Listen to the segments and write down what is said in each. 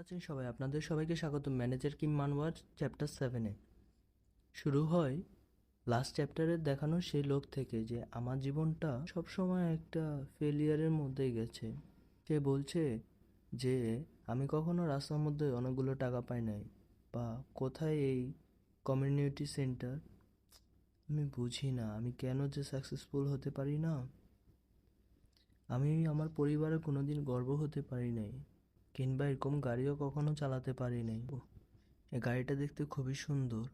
আছেন সবাই? আপনাদের সবাইকে স্বাগত ম্যানেজার কিম মানওয়ার চ্যাপ্টার সেভেনে শুরু হয় লাস্ট চ্যাপ্টারে দেখানো সেই লোক থেকে যে আমার জীবনটা সবসময় একটা ফেলিয়ারের মধ্যেই গেছে। সে বলছে যে, আমি কখনো রাস্তার মধ্যে অনেকগুলো টাকা পাই নাই বা কোথায় এই কমিউনিটি সেন্টার আমি বুঝি না, আমি কেন যে সাকসেসফুল হতে পারি না? আমি আমার পরিবারে কোনোদিন গর্ব হতে পারি নাই। কিংবা এরকম গাড়িও কখনো চালাতে পারি নাই ওহ, এই গাড়িটা দেখতে খুবই সুন্দর।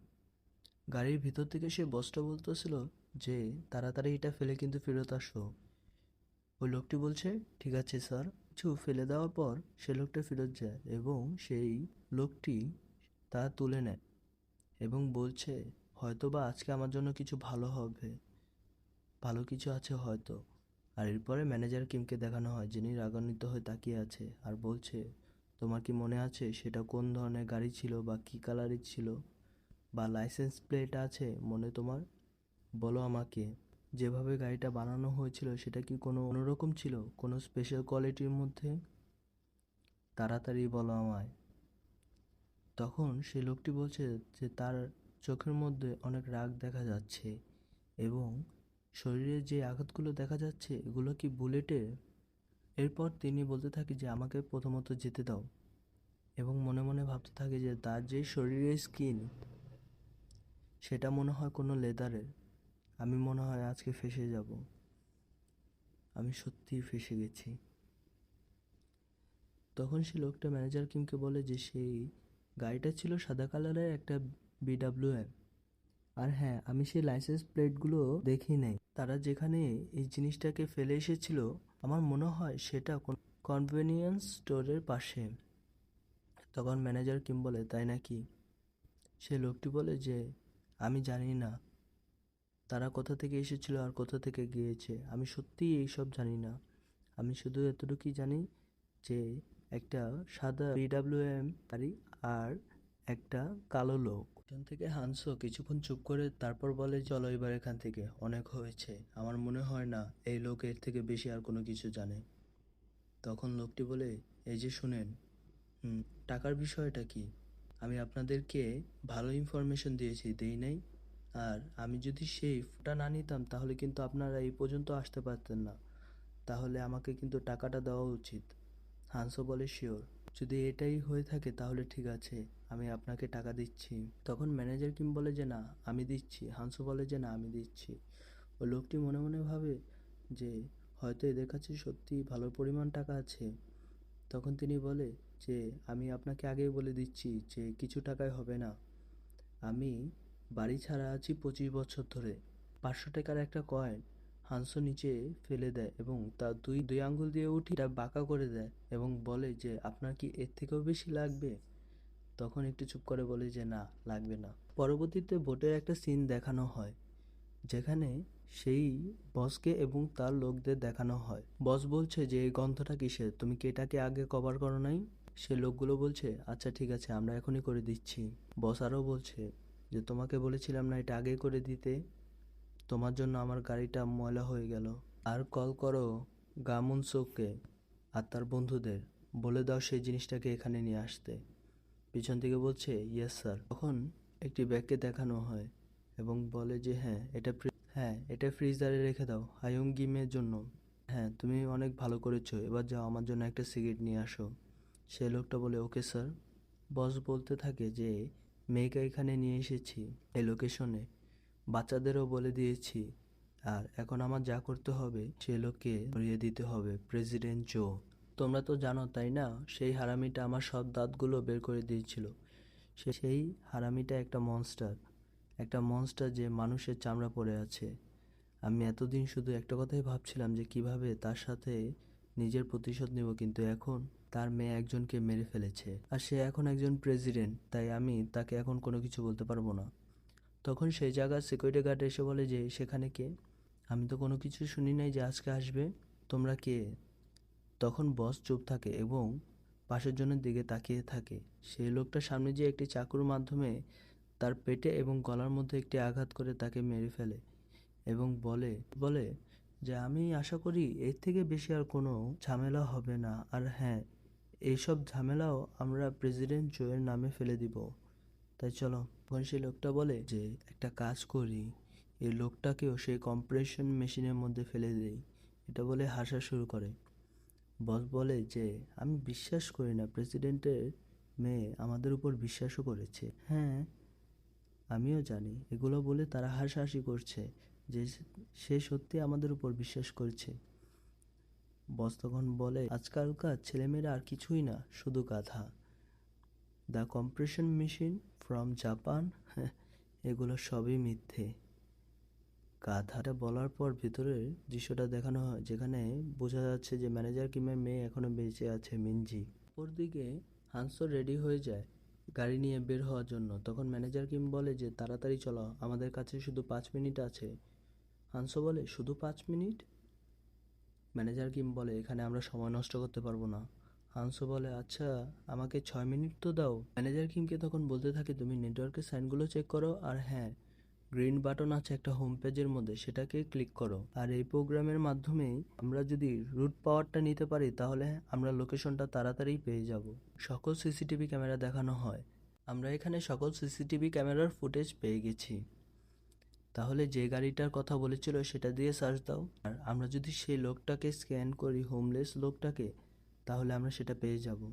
গাড়ির ভিতর থেকে সে বসটা বলতেছিল যে তাড়াতাড়ি এটা ফেলে কিন্তু ফেরত আসো। ওই লোকটি বলছে ঠিক আছে স্যার। কিছু ফেলে দেওয়ার পর সে লোকটা ফেরত যায় এবং সেই লোকটি তা তুলে নেয় এবং বলছে হয়তো বা আজকে আমার জন্য কিছু ভালো হবে। ভালো কিছু আছে হয়তো। আর এরপরে ম্যানেজার কিমকে দেখানো হয়, যিনি রাগান্বিত হয়ে তাকিয়ে আছে আর বলছে, তোমার কি মনে আছে সেটা কোন ধরনের গাড়ি ছিল বা কী কালারের ছিল? বা লাইসেন্স প্লেট আছে মনে তোমার? বলো আমাকে। যেভাবে গাড়িটা বানানো হয়েছিল সেটা কি কোনো অন্যরকম ছিল? কোনো স্পেশাল কোয়ালিটির মধ্যে? তাড়াতাড়ি বলো আমায়। তখন সে লোকটি বলছে যে তার চোখের মধ্যে অনেক রাগ দেখা যাচ্ছে এবং শরীরে যে আঘাতগুলো দেখা যাচ্ছে, এগুলো কি বুলেটের এরপর তিনি বলতে থাকে যে, আমাকে প্রথমত যেতে দাও। এবং মনে মনে ভাবতে থাকে যে, তার যে শরীরের স্কিন, সেটা মনে হয় কোনো লেদারের। আমি মনে হয় আজকে ফেসে যাব। আমি সত্যিই ফেসে গেছি। তখন সে লোকটা ম্যানেজার কিমকে বলে যে, সেই গাড়িটা ছিল সাদা কালারের একটা বিডাব্লিউএম আর হ্যাঁ আমি সেই লাইসেন্স প্লেটগুলো দেখি নাই। তারা যেখানে এই জিনিসটাকে ফেলে এসেছিল, আমার মনে হয় সেটা কোন কনভেনিয়েন্স স্টোরের পাশে। তখন ম্যানেজার কিম বলে, তাই নাকি? সে লোকটি বলে যে, আমি জানি না। তারা কোথা থেকে এসেছিল আর কোথা থেকে গিয়েছে? আমি সত্যিই এইসব জানি না। আমি শুধু এতটুকুই জানি যে, একটা সাদা বিডাব্লিউএম গাড়ি আর একটা কালো লোক। এখান থেকে হানসো কিছুক্ষণ চুপ করে তারপর বলে, চলো এবার এখান থেকে। অনেক হয়েছে। আমার মনে হয় না এই লোক এর থেকে বেশি আর কোনো কিছু জানে। তখন লোকটি বলে, এই যে শুনেন, হুম, টাকার বিষয়টা কি? আমি আপনাদেরকে ভালো ইনফরমেশন দিয়েছি, দেই নাই। আর আমি যদি সেই ফোটা না নিতাম, তাহলে কিন্তু আপনারা এই পর্যন্ত আসতে পারতেন না। তাহলে আমাকে কিন্তু টাকাটা দেওয়া উচিত। হানসো বলে, শিওর। যদি এটাই হয়ে থাকে তাহলে ঠিক আছে, আমি আপনাকে টাকা দিচ্ছি। তখন ম্যানেজার কিম বলে যে, না, আমি দিচ্ছি। হানসো বলে যে, না, আমি দিচ্ছি। ও লোকটি মনে মনে ভাবে যে, হয়তো এদের কাছে সত্যি ভালো পরিমাণ টাকা আছে। তখন তিনি বলে যে, আমি আপনাকে আগেই বলে দিচ্ছি যে, কিছু টাকায় হবে না। আমি বাড়ি ছাড়া আছি পঁচিশ বছর ধরে। পাঁচশো টাকার একটা কয়েন হাংস নিচে ফেলে দেয় এবং তার দুই দুই আঙ্গুল দিয়ে উঠি তা বাঁকা করে দেয় এবং বলে যে, আপনার কি এর থেকেও বেশি লাগবে? তখন একটু চুপ করে বলে যে, না, লাগবে না। পরবর্তীতে বোটের একটা সিন দেখানো হয়, যেখানে সেই বসকে এবং তার লোকদের দেখানো হয়। বস বলছে যে, এই গন্ধটা কিসের? তুমি কি এটাকে আগে কভার করো নাই? সে লোকগুলো বলছে আচ্ছা ঠিক আছে, আমরা এখনই করে দিচ্ছি। বস আরও বলছে যে, তোমাকে বলেছিলাম না এটা আগে করে দিতে। তোমার জন্য আমার গাড়িটা ময়লা হয়ে গেল। আর কল করো গামুনসোকে আর তার বন্ধুদের। বলে দাও সেই জিনিসটাকে এখানে নিয়ে আসতে। পিছন থেকে বলছে ইয়েস স্যার তখন একটি ব্যাগকে দেখানো হয় এবং বলে যে হ্যাঁ এটা হ্যাঁ এটা ফ্রিজারে রেখে দাও। হায়ুং গিমের জন্য। হ্যাঁ তুমি অনেক ভালো করেছ। এবার যাও, আমার জন্য একটা সিগারেট নিয়ে আসো। সে লোকটা বলে, ওকে স্যার বস বলতে থাকে যে, মেয়েকে এখানে নিয়ে এসেছি। এই লোকেশনে বাচ্চাদেরও বলে দিয়েছি, আর এখন আমার যা করতে হবে সে লোককে ধরিয়ে দিতে হবে, প্রেসিডেন্ট জো। তোমরা তো জানো, তাই না? সেই হারামিটা আমার সব দাঁতগুলো বের করে দিয়েছিল। সে সেই হারামিটা একটা মনস্টার একটা মনস্টার যে মানুষের চামড়া পড়ে আছে। আমি এতদিন শুধু একটা কথাই ভাবছিলাম যে কীভাবে তার সাথে নিজের প্রতিশোধ নেব, কিন্তু এখন তার মেয়ে একজনকে মেরে ফেলেছে। আর সে এখন একজন প্রেসিডেন্ট, তাই আমি তাকে এখন কোনো কিছু বলতে পারব না। তখন সেই জায়গার সিকিউরিটি গার্ড এসে বলে যে, সেখানে কে? আমি তো কোনো কিছু শুনি নাই যে আজকে আসবে। তোমরা কে? তখন বস চুপ থাকে এবং পাশের জনের দিকে তাকিয়ে থাকে। সেই লোকটা সামনে যে একটি চাকুর মাধ্যমে তার পেটে এবং গলার মধ্যে একটি আঘাত করে তাকে মেরে ফেলে এবং বলে বলে যে, আমি আশা করি এর থেকে বেশি আর কোনো ঝামেলা হবে না। আর হ্যাঁ এইসব ঝামেলাও আমরা প্রেসিডেন্ট জোয়ের নামে ফেলে দিব। তাই চলো, তখন সেই লোকটা বলে যে, একটা কাজ করি। এই লোকটাকেও সেই কম্প্রেশন মেশিনের মধ্যে ফেলে দেই। এটা বলে হাসা শুরু করে। বস বলে যে, আমি বিশ্বাস করি না প্রেসিডেন্টের মেয়ে আমাদের উপর বিশ্বাসও করেছে। হ্যাঁ আমিও জানি। এগুলো বলে তারা হাসাহাসি করছে যে, সে সত্যি আমাদের উপর বিশ্বাস করছে। বস তখন বলে, আজকালকার ছেলেমেয়েরা আর কিছুই না, শুধু গাধা। The compression machine from Japan এগুলো সবই মিথ্যে। গাধাটা বলার পর ভিতরের দৃশ্যটা দেখানো হয়, যেখানে বোঝা যাচ্ছে যে ম্যানেজার কিমের মেয়ে এখনও বেঁচে আছে, মিনজি। অপরদিকে হানসো রেডি হয়ে যায় গাড়ি নিয়ে বের হওয়ার জন্য। তখন ম্যানেজার কিম বলে যে, তাড়াতাড়ি চলো, আমাদের কাছে শুধু পাঁচ মিনিট আছে। হানসো বলে, শুধু পাঁচ মিনিট? ম্যানেজার কিম বলে, এখানে আমরা সময় নষ্ট করতে পারব না। হানসো বলে আচ্ছা আমাকে ছয় মিনিট তো দাও। ম্যানেজার কিমকে তখন বলতে থাকে, তুমি নেটওয়ার্কের সাইনগুলো চেক করো আর হ্যাঁ গ্রিন বাটন আছে একটা হোম পেজের মধ্যে, সেটাকে ক্লিক করো। আর এই প্রোগ্রামের মাধ্যমে আমরা যদি রুট পাওয়ারটা নিতে পারি, তাহলে আমরা লোকেশনটা তাড়াতাড়ি পেয়ে যাব। সকল সিসিটিভি ক্যামেরা দেখানো হয়। আমরা এখানে সকল সিসিটিভি ক্যামেরার ফুটেজ পেয়ে গেছি। তাহলে যে গাড়িটার কথা বলেছিল, সেটা দিয়ে সার্চ দাও। আর আমরা যদি সেই লোকটাকে স্ক্যান করি, হোমলেস লোকটাকে তাহলে আমরা সেটা পেয়ে যাব।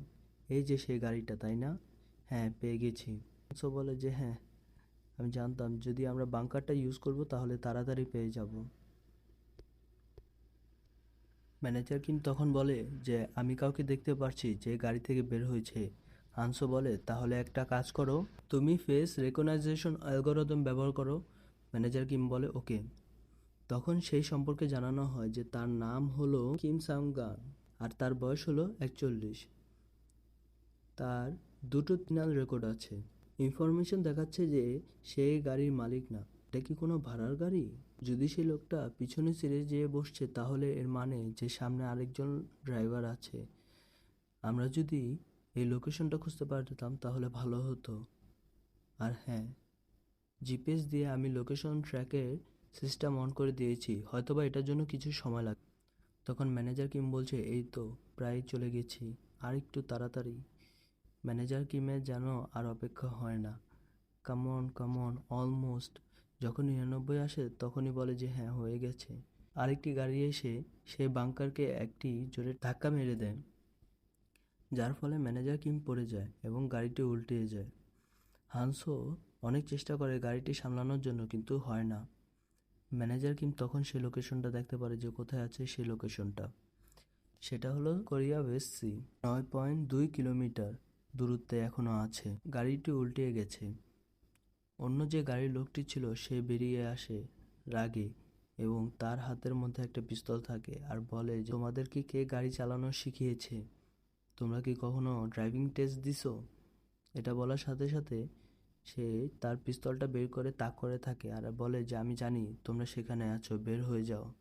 এই যে সেই গাড়িটা, তাই না? হ্যাঁ পেয়ে গেছি। সো বলে যে হ্যাঁ আমি জানতাম। যদি আমরা বাংকারটা ইউজ করব, তাহলে তাড়াতাড়ি পেয়ে যাব। ম্যানেজার কিন্তু তখন বলে যে, আমি কাউকে দেখতে পারছি যে গাড়ি থেকে বের হয়েছে। হানসো বলে, তাহলে একটা কাজ করো। তুমি ফেস রেকগনাইজেশন অ্যালগোরিদম ব্যবহার করো। ম্যানেজার কিম বলে, ওকে। তখন সেই সম্পর্কে জানানো হয় যে, তার নাম হলো কিম সাংগান আর তার বয়স হলো একচল্লিশ। তার দুটো তিনাল রেকর্ড আছে। ইনফরমেশন দেখাচ্ছে যে সে গাড়ির মালিক না। এটা কি কোনো ভাড়ার গাড়ি? যদি সেই লোকটা পিছনে সিটে যেয়ে বসছে, তাহলে এর মানে যে সামনে আরেকজন ড্রাইভার আছে। আমরা যদি এই লোকেশনটা খুঁজতে পারতাম, তাহলে ভালো হতো। আর হ্যাঁ জিপিএস দিয়ে আমি লোকেশন ট্র্যাকের সিস্টেম অন করে দিয়েছি। হয়তোবা এটার জন্য কিছু সময় লাগবে। তখন ম্যানেজার কিম বলছে, এই তো, প্রায় চলে গেছি। আর একটু তাড়াতাড়ি। ম্যানেজার কিমের যেন আর অপেক্ষা হয় না। কামন কামন অলমোস্ট যখন নিরানব্বই আসে, তখনই বলে যে হ্যাঁ হয়ে গেছে। আরেকটি গাড়ি এসে, সেই বাংকারকে একটি জোরে ধাক্কা মেরে দেয়, যার ফলে ম্যানেজার কিম পড়ে যায় এবং গাড়িটি উল্টে যায়। হানসো অনেক চেষ্টা করে গাড়িটি সামলানোর জন্য, কিন্তু হয় না। ম্যানেজার কিম তখন সেই লোকেশনটা দেখতে পারে যে কোথায় আছে সেই লোকেশনটা। সেটা হলো কোরিয়া ওয়েস্ট সি। নয় পয়েন্ট দুই কিলোমিটার দূরত্বে এখনও আছে। গাড়িটি উল্টে গেছে। অন্য যে গাড়ির লোকটি ছিল সে বেরিয়ে আসে রাগে এবং তার হাতের মধ্যে একটা পিস্তল থাকে আর বলে যে তোমাদেরকে কে গাড়ি চালানো শিখিয়েছে? তোমরা কি কখনো ড্রাইভিং টেস্ট দিছো? এটা বলার সাথে সাথে সে তার পিস্তলটা বের করে তাক করে থাকে আর বলে যে, আমি জানি তোমরা সেখানে আছো, বের হয়ে যাও,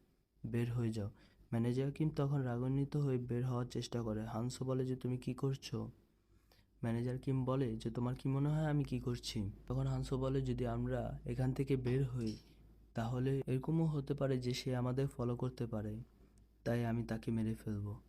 বের হয়ে যাও। ম্যানেজার কিম তখন রাগান্বিত হয়ে বের হওয়ার চেষ্টা করে। হানসো বলে যে, তুমি কি করছ? ম্যানেজার কিম বলে যে, তোমার কি মনে হয় আমি কি করছি? তখন হানসো বলে, যদি আমরা এখান থেকে বের হই, তাহলে এরকমও হতে পারে যে, সে আমাদের ফলো করতে পারে, তাই আমি তাকে মেরে ফেলব।